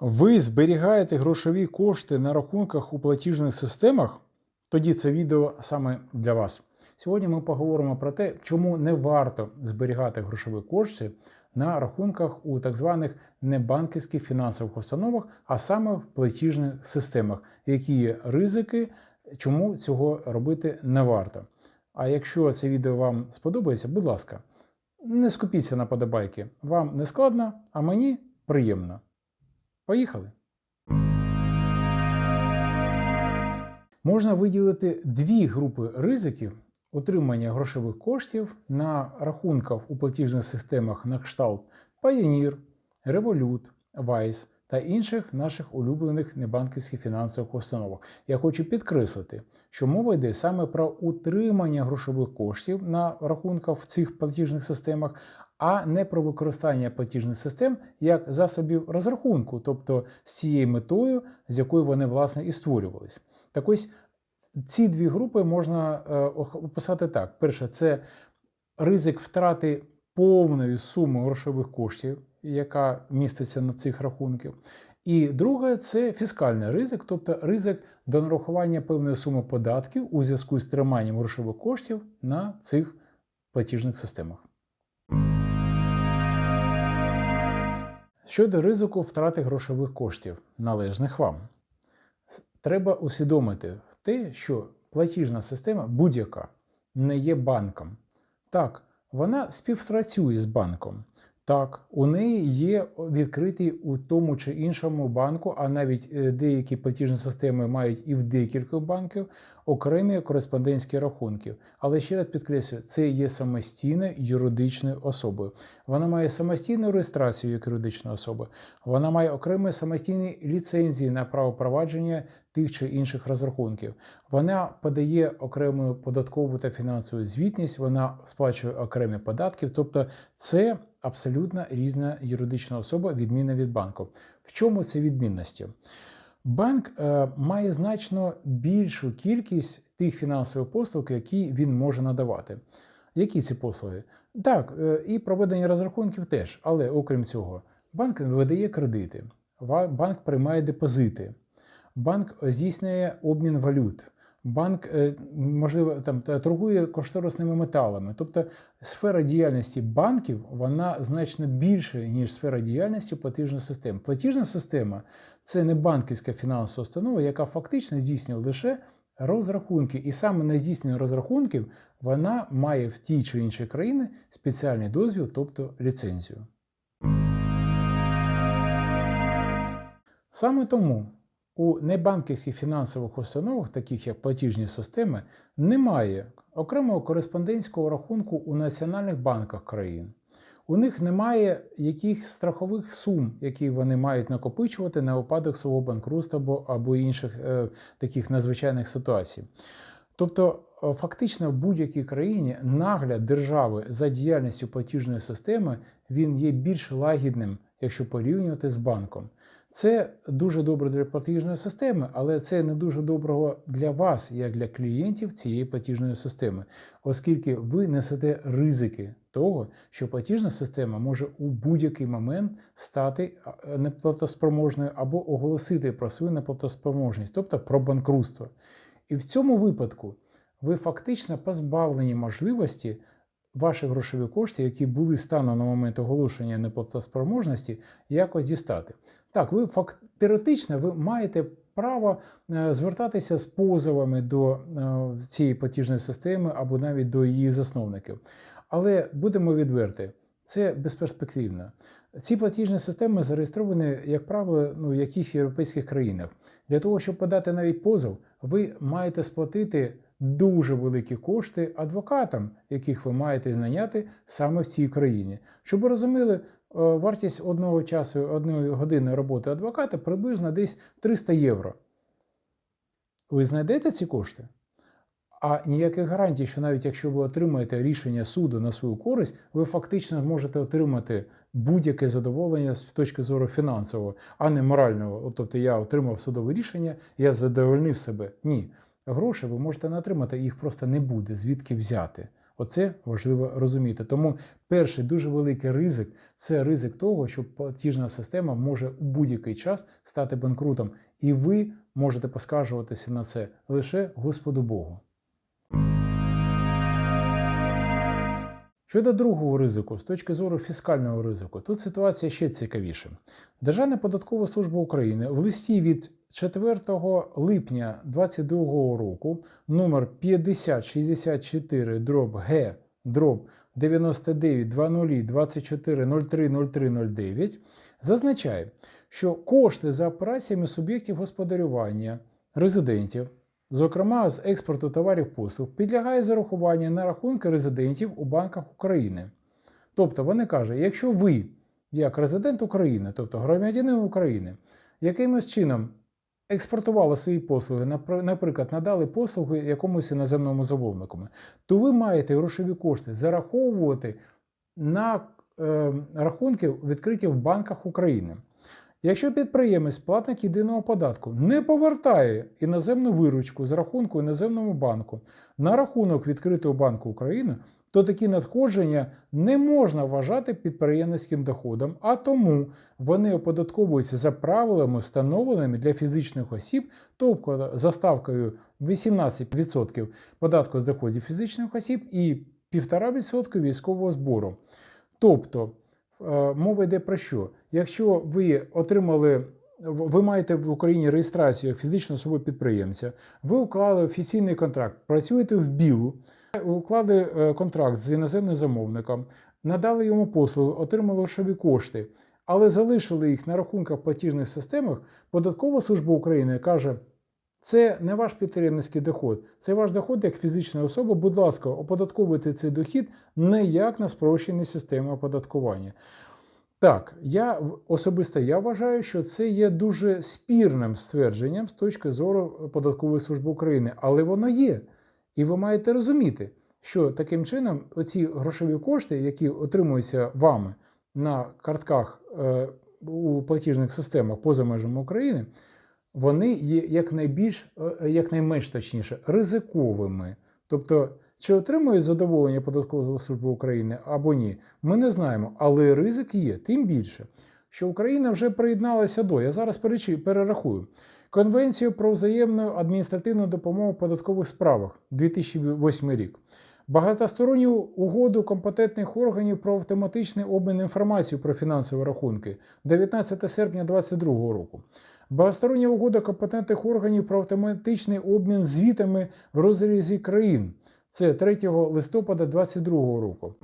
Ви зберігаєте грошові кошти на рахунках у платіжних системах? Тоді це відео саме для вас. Сьогодні ми поговоримо про те, чому не варто зберігати грошові кошти на рахунках у так званих небанківських фінансових установах, а саме в платіжних системах, які є ризики, чому цього робити не варто. А якщо це відео вам сподобається, будь ласка, не скупіться на подобайки. Вам не складно, а мені приємно. Поїхали. Можна виділити дві групи ризиків отримання грошових коштів на рахунках у платіжних системах на кшталт Payoneer, Revolut, Wise та інших наших улюблених небанківських фінансових установах. Я хочу підкреслити, що мова йде саме про утримання грошових коштів на рахунках в цих платіжних системах, а не про використання платіжних систем як засобів розрахунку, тобто з цією метою, з якою вони власне і створювались. Так ось ці дві групи можна е, описати так: перше, це ризик втрати повної суми грошових коштів, яка міститься на цих рахунках. І друге це фіскальний ризик, тобто ризик до нарахування певної суми податків у зв'язку з триманням грошових коштів на цих платіжних системах. Щодо ризику втрати грошових коштів, належних вам, треба усвідомити те, що платіжна система будь-яка не є банком. Так, вона співпрацює з банком. Так, у неї є відкриті у тому чи іншому банку, а навіть е, деякі платіжні системи мають і в декількох банків окремі кореспондентські рахунки. Але ще раз підкреслюю, це є самостійною юридичною особою. Вона має самостійну реєстрацію як юридична особа, вона має окремі самостійні ліцензії на право провадження тих чи інших розрахунків. Вона подає окрему податкову та фінансову звітність, вона сплачує окремі податки, тобто це абсолютно різна юридична особа, відмінна від банку. В чому це відмінності? Банк е, має значно більшу кількість тих фінансових послуг, які він може надавати. Які ці послуги? Так, е, і проведення розрахунків теж, але окрім цього, банк видає кредити, банк приймає депозити, банк здійснює обмін валют. Банк, е, можливо, там торгує кошторисними металами. Тобто сфера діяльності банків вона значно більша, ніж сфера діяльності платіжних систем. Платіжна система це не банківська фінансова установа, яка фактично здійснює лише розрахунки. І саме на здійснення розрахунків вона має в тій чи іншій країні спеціальний дозвіл, тобто ліцензію. Саме тому. У небанківських фінансових установах, таких як платіжні системи, немає окремого кореспондентського рахунку у національних банках країн. У них немає яких страхових сум, які вони мають накопичувати на випадок свого банкрутства або інших е, таких надзвичайних ситуацій. Тобто, е, фактично в будь-якій країні нагляд держави за діяльністю платіжної системи він є більш лагідним, якщо порівнювати з банком. Це дуже добре для платіжної системи, але це не дуже доброго для вас, як для клієнтів цієї платіжної системи, оскільки ви несете ризики того, що платіжна система може у будь-який момент стати неплатоспроможною або оголосити про свою неплатоспроможність, тобто про банкрутство. І в цьому випадку ви фактично позбавлені можливості ваші грошові кошти, які були станом на момент оголошення неплатоспроможності, якось дістати. Так, ви факт теоретично ви маєте право е, звертатися з позовами до е, цієї платіжної системи або навіть до її засновників. Але будемо відверті, це безперспективно. Ці платіжні системи зареєстровані, як правило, ну, в якихось європейських країнах. Для того, щоб подати навіть позов, ви маєте сплатити дуже великі кошти адвокатам, яких ви маєте наняти саме в цій країні. Щоб ви розуміли, вартість одного часу, одної години роботи адвоката приблизно десь 300 євро. Ви знайдете ці кошти? А ніяких гарантій, що навіть якщо ви отримаєте рішення суду на свою користь, ви фактично можете отримати будь-яке задоволення з точки зору фінансового, а не морального. Тобто я отримав судове рішення, я задовольнив себе. Ні. Гроші ви можете не отримати, їх просто не буде, звідки взяти. Оце важливо розуміти. Тому перший дуже великий ризик це ризик того, що платіжна система може у будь-який час стати банкрутом, і ви можете поскаржуватися на це лише Господу Богу. Щодо другого ризику, з точки зору фіскального ризику, тут ситуація ще цікавіша. Державна податкова служба України в листі від 4 липня 2022 року номер 5064 дроб Г дроб 992024030309 зазначає, що кошти за операціями суб'єктів господарювання резидентів, зокрема з експорту товарів послуг, підлягає зарахуванню на рахунки резидентів у банках України. Тобто вони кажуть, якщо ви, як резидент України, тобто громадянин України, якимось чином експортували свої послуги, наприклад, надали послуги якомусь іноземному замовнику, то ви маєте грошові кошти зараховувати на е, рахунки, відкриті в банках України. Якщо підприємець, платник єдиного податку, не повертає іноземну виручку з рахунку іноземному банку на рахунок відкритого банку України, то такі надходження не можна вважати підприємницьким доходом, а тому вони оподатковуються за правилами, встановленими для фізичних осіб, тобто за ставкою 18% податку з доходів фізичних осіб і 1,5% військового збору. Тобто мова йде про що? Якщо ви отримали, ви маєте в Україні реєстрацію фізичного особи підприємця, ви уклали офіційний контракт, працюєте в білу, уклали е, контракт з іноземним замовником, надали йому послуги, отримали грошові кошти, але залишили їх на рахунках платіжних системах, Податкова служба України каже. Це не ваш підприємницький доход, це ваш доход як фізична особа. Будь ласка, оподатковуйте цей дохід не як на спрощеній системі оподаткування. Так, я особисто я вважаю, що це є дуже спірним ствердженням з точки зору податкової служби України, але воно є. І ви маєте розуміти, що таким чином оці грошові кошти, які отримуються вами на картках е, у платіжних системах поза межами України, вони є якнайбільш, е, якнайменш точніше, ризиковими. Тобто, чи отримує задоволення податкова служба України або ні, ми не знаємо, але ризик є, тим більше, що Україна вже приєдналася до, я зараз перерахую, Конвенцію про взаємну адміністративну допомогу в податкових справах 2008 рік. Багатосторонню угоду компетентних органів про автоматичний обмін інформацією про фінансові рахунки 19 серпня 2022 року. Багатостороння угода компетентних органів про автоматичний обмін звітами в розрізі країн. Це 3 листопада 2022 року.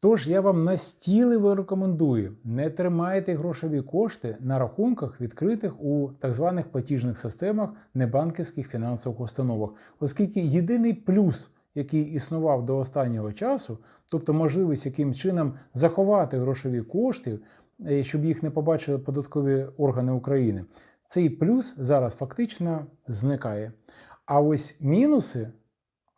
Тож я вам настійливо рекомендую, не тримайте грошові кошти на рахунках, відкритих у так званих платіжних системах небанківських фінансових установах, оскільки єдиний плюс, який існував до останнього часу, тобто можливість яким чином заховати грошові кошти, е, щоб їх не побачили податкові органи України, цей плюс зараз фактично зникає. А ось мінуси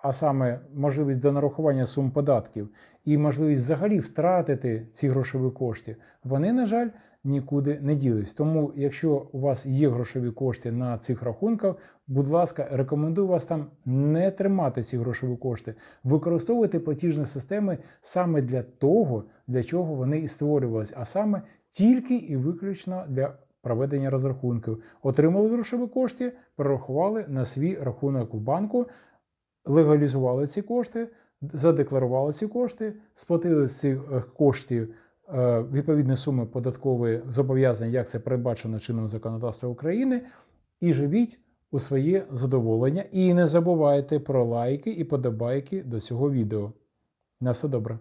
а саме можливість до нарахування сум податків і можливість взагалі втратити ці грошові кошти, вони, на жаль, нікуди не ділись. Тому, якщо у вас є грошові кошти на цих рахунках, будь ласка, рекомендую вас там не тримати ці грошові кошти, використовуйте платіжні системи саме для того, для чого вони і створювалися, а саме тільки і виключно для проведення розрахунків. Отримали грошові кошти, перерахували на свій рахунок в банку легалізували ці кошти, задекларували ці кошти, сплатили цих е, коштів е, відповідні суми податкової зобов'язань, як це передбачено чином законодавства України, і живіть у своє задоволення. І не забувайте про лайки і подобайки до цього відео. На все добре.